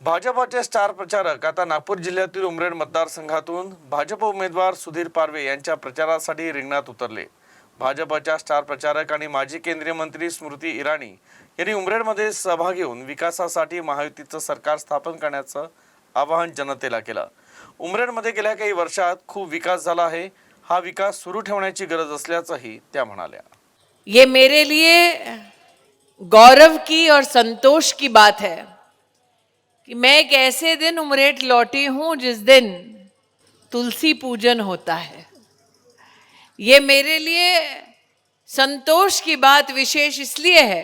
भाजपाचे स्टार प्रचारक आता नागपूर जिल्ह्यातील उमरेड मतदारसंघातून भाजप उमेदवार सुधीर पारवे यांच्या प्रचारासाठी रिंगणात उतरले. भाजपच्या स्टार प्रचारक आणि माजी केंद्रीय मंत्री स्मृती इराणी यांनी उमरेडमध्ये सहभाग घेऊन विकासासाठी महायुतीचं सरकार स्थापन करण्याचं आवाहन जनतेला केलं. उमरेडमध्ये गेल्या काही वर्षात खूप विकास झाला आहे. हा विकास सुरू ठेवण्याची गरज असल्याचंही त्या म्हणाल्या. ये मेरे लिए गौरव की और संतोष की बात है. कि मैं एक ऐसे दिन उमरेट लौटी हूँ जिस दिन तुलसी पूजन होता है। ये मेरे लिए संतोष की बात विशेष इसलिए है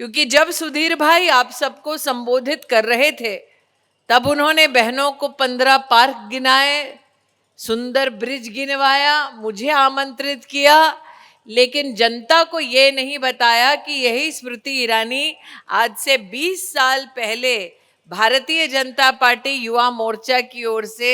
क्योंकि जब सुधीर भाई आप सबको संबोधित कर रहे थे, तब उन्होंने बहनों को पंद्रह पार्क गिनाए, सुंदर ब्रिज गिनवाया, मुझे आमंत्रित किया, लेकिन जनता को ये नहीं बताया कि यही स्मृति ईरानी आज से 20 साल पहले भारतीय जनता पार्टी युवा मोर्चा की ओर से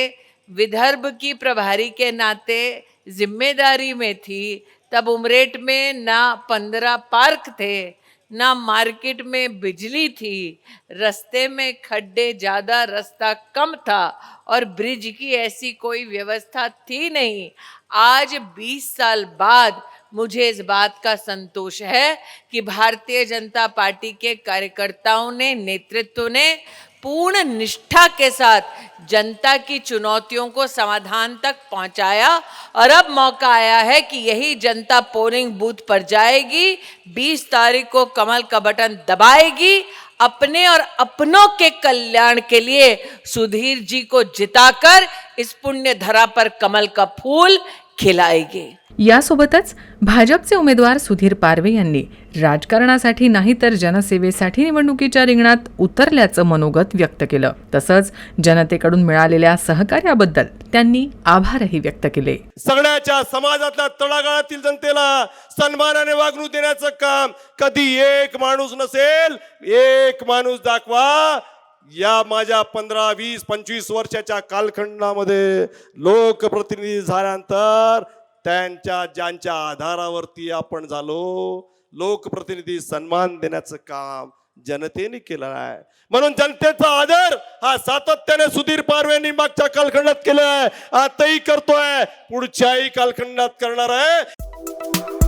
विदर्भ की प्रभारी के नाते ज़िम्मेदारी में थी। तब उमरेट में ना पंद्रह पार्क थे, ना मार्केट में बिजली थी। रास्ते में खड्डे ज़्यादा, रास्ता कम था और ब्रिज की ऐसी कोई व्यवस्था थी नहीं। आज 20 साल बाद मुझे इस बात का संतोष है कि भारतीय जनता पार्टी के कार्यकर्ताओं ने, नेतृत्व ने पूर्ण निष्ठा के साथ जनता की चुनौतियों को समाधान तक पहुँचाया और अब मौका आया है कि यही जनता पोलिंग बूथ पर जाएगी 20 तारीख को कमल का बटन दबाएगी, अपने और अपनों के कल्याण के लिए सुधीर जी को जिताकर इस पुण्य धरा पर कमल का फूल खिलाएगी यासोबतच भाजपचे उमेदवार सुधीर पारवे यांनी राजकारणासाठी नाही तर जनसेवेसाठी निवडणुकीच्या रिंगणात उतरल्याचं मनोगत व्यक्त केलं. तसंच जनतेकडून मिळालेल्या सहकार्याबद्दल त्यांनी आभारही व्यक्त केले. सगळ्याच्या समाजातल्या तळागाळातील जनतेला सन्मानाने वागणूक देण्याचं काम कधी एक माणूस नसेल एक माणूस दाखवा या माझ्या पंधरा वीस पंचवीस वर्षाच्या कालखंडामध्ये लोकप्रतिनिधी झाल्यानंतर त्यांच्या ज्यांच्या आधारावरती आपण झालो लोकप्रतिनिधी सन्मान देण्याचं काम जनतेने केलं आहे. म्हणून जनतेचा आदर हा सातत्याने सुधीर पारवेंनी मागच्या कालखंडात केलाय. आताही करतोय. पुढच्याही कालखंडात करणार आहे.